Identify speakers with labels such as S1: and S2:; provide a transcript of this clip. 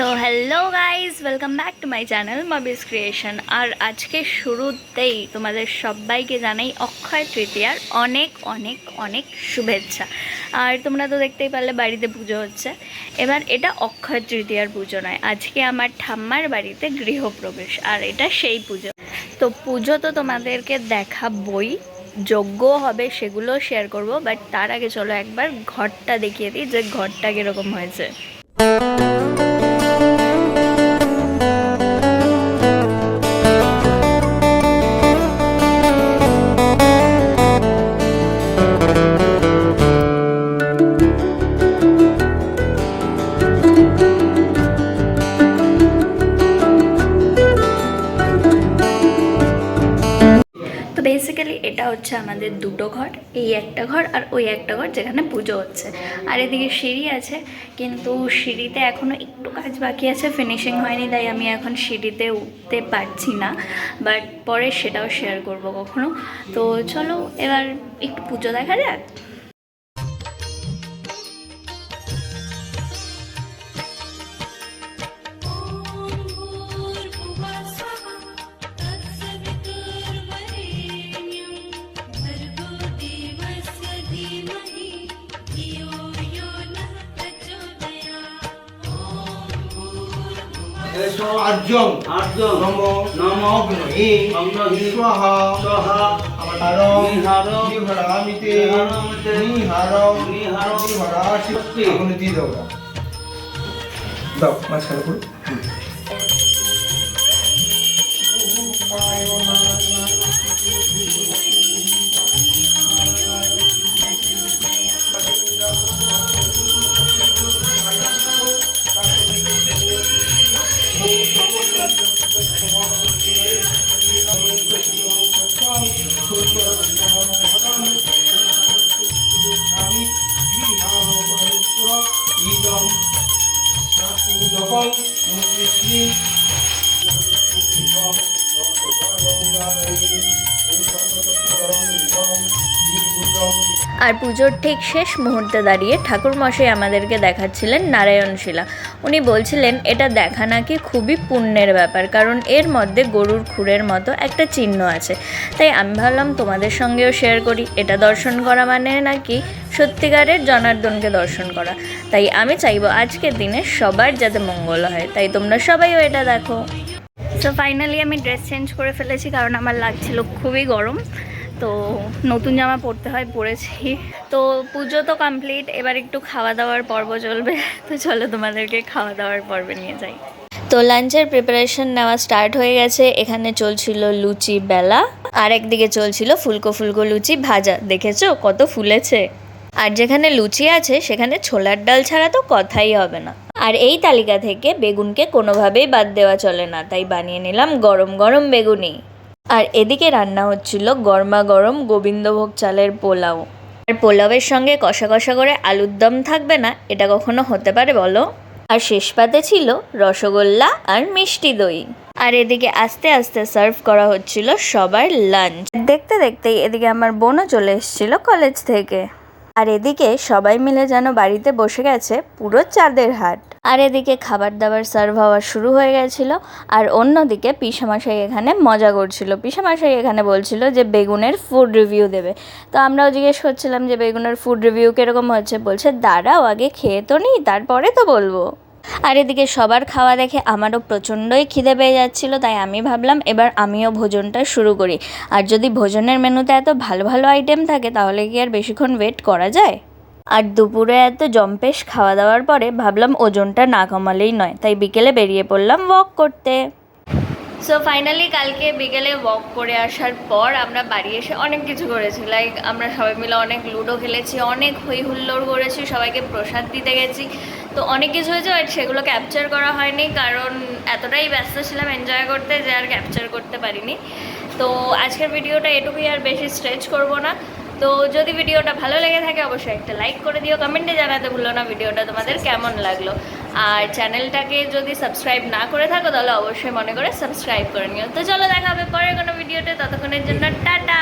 S1: Welcome back to my channel মাবিস creation আর আজকে শুরুতেই তোমাদের সবাইকে জানাই অক্ষয় তৃতীয়ার অনেক অনেক অনেক শুভেচ্ছা। আর তোমরা তো দেখতেই পারলে বাড়িতে পুজো হচ্ছে। এবার এটা অক্ষয় তৃতীয়ার পুজো নয়, আজকে আমার ঠাম্মার বাড়িতে গৃহপ্রবেশ, আর এটা সেই পুজো। তো পুজো তো তোমাদেরকে দেখাবই যোগ্য হবে সেগুলো শেয়ার করব বাট তার আগে চলো একবার ঘরটা দেখিয়ে দিই যে ঘরটা কীরকম হয়েছে। তো বেসিক্যালি এটা হচ্ছে আমাদের দুটো ঘর, এই একটা ঘর আর ওই একটা ঘর যেখানে পুজো হচ্ছে। আর এদিকে সিঁড়ি আছে, কিন্তু সিঁড়িতে এখনও একটু কাজ বাকি আছে ফিনিশিং হয়নি, তাই আমি এখন সিঁড়িতে উঠতে পারছি না। বাট পরে সেটাও শেয়ার করব কখনো। তো চলো, এবার একটু পুজো দেখা যাক।
S2: আর্যং।
S3: আর্যং।
S2: নম।
S3: নম।
S2: অগ্নহি
S3: অগ্নহি
S2: স্বাহা।
S3: স্বাহা।
S2: আমারং
S3: নিহারং।
S2: নিহরামিতে।
S3: নিহারামিতে
S2: নিহারং।
S3: নিহারং।
S2: নিহরাশি
S3: শক্তি।
S2: এখন দিয়ে দাও। দাও মাঝখানে করো যখন
S1: আর পুজোর ঠিক শেষ মুহূর্তে দাঁড়িয়ে ঠাকুরমশাই আমাদেরকে দেখাচ্ছিলেন নারায়ণশিলা। উনি বলছিলেন, এটা দেখা নাকি খুবই পুণ্যের ব্যাপার, কারণ এর মধ্যে গরুর খুরের মতো একটা চিহ্ন আছে। তাই আমি ভাবলাম তোমাদের সঙ্গেও শেয়ার করি। এটা দর্শন করা মানে নাকি সত্যিকারের জনার্দনকে দর্শন করা? তাই আমি চাইব আজকের দিনে সবার যাতে মঙ্গল হয়। তাই তোমরা সবাইও এটা দেখো। সো ফাইনালি আমি ড্রেস চেঞ্জ করে ফেলেছি কারণ আমার লাগছিল খুবই গরম। তো নতুন জামা পরতে হয়, পরেছি। তো পুজো তো কমপ্লিট এবার একটু খাওয়া দাওয়ার পর্ব চলবে। তো চলো তোমাদেরকে খাওয়া দাওয়ার পর্বে নিয়ে যাই। তো লাঞ্চের প্রিপারেশন নেওয়া স্টার্ট হয়ে গেছে। এখানে চলছিল লুচি বেলা, আর একদিকে চলছিল ফুলকো ফুলকো লুচি ভাজা। দেখেছ? কত ফুলেছে। আর যেখানে লুচি আছে, সেখানে ছোলার ডাল ছাড়া তো কথাই হবে না। আর এই তালিকা থেকে বেগুনকে কোনোভাবেই বাদ দেওয়া চলে না, তাই বানিয়ে নিলাম গরম গরম বেগুনি। আর এদিকে রান্না হচ্ছিল গরমা গরম গোবিন্দভোগ চালের পোলাও। আর পোলাওয়ের সঙ্গে কষা কষা করে আলুর দম থাকবে না, এটা কখনো হতে পারে বলো? আর শেষ পাতে ছিল রসগোল্লা আর মিষ্টি দই। আর এদিকে আস্তে আস্তে সার্ভ করা হচ্ছিল সবার লাঞ্চ। দেখতে দেখতেই এদিকে আমার বোনও চলে এসেছিল কলেজ থেকে। আর এদিকে সবাই মিলে যেন বাড়িতে বসে গেছে পুরো চাঁদের হাট। আর এদিকে খাবার দাবার সার্ভ হওয়া শুরু হয়ে গেছিল আর অন্যদিকে পিসামাশাই এখানে মজা করছিল। পিসামাশাই এখানে বলছিল যে, বেগুনের ফুড রিভিউ দেবে। তো আমরাও জিজ্ঞেস করছিলাম যে, বেগুনের ফুড রিভিউ কীরকম হচ্ছে? বলছে, দাঁড়াও, আগে খেয়ে তো নিই তারপরে তো বলব। আর এদিকে সবার খাওয়া দেখে আমারও প্রচণ্ডই খিদে পেয়ে যাচ্ছিল, তাই আমি ভাবলাম এবার আমিও ভোজনটা শুরু করি। আর যদি ভোজনের মেনুতে এত ভালো ভালো আইটেম থাকে, তাহলে কি আর বেশিক্ষণ ওয়েট করা যায়? আর দুপুরে এত জম্পেশ খাওয়া দাওয়ার পরে ভাবলাম ওজনটা না কমালেই নয়, তাই বিকেলে বেরিয়ে পড়লাম ওয়াক করতে। সো ফাইনালি কালকে বিকেলে ওয়াক করে আসার পর আমরা বাড়ি এসে অনেক কিছু করেছি লাইক আমরা সবাই মিলে অনেক লুডো খেলেছি, অনেক হই হুল্লোড় করেছি, সবাইকে প্রসাদ দিতে গেছি। তো অনেক কিছু হয়েছে বাট সেগুলো ক্যাপচার করা হয়নি কারণ এতটাই ব্যস্ত ছিলাম এনজয় করতে যে আর ক্যাপচার করতে পারিনি। তো আজকের ভিডিওটা এটুকুই আর বেশি স্ট্রেচ করব না। তো যদি ভিডিওটা ভালো লেগে থাকে অবশ্যই একটা লাইক করে দিও কমেন্টে জানাতে ভুলো না ভিডিওটা তোমাদের কেমন লাগল। আর চ্যানেলটাকে যদি সাবস্ক্রাইব না করে থাকো তাহলে অবশ্যই মনে করে সাবস্ক্রাইব করে নিও। তো চলো দেখা হবে পরের কোনো ভিডিওতে ততক্ষণের জন্য টাটা!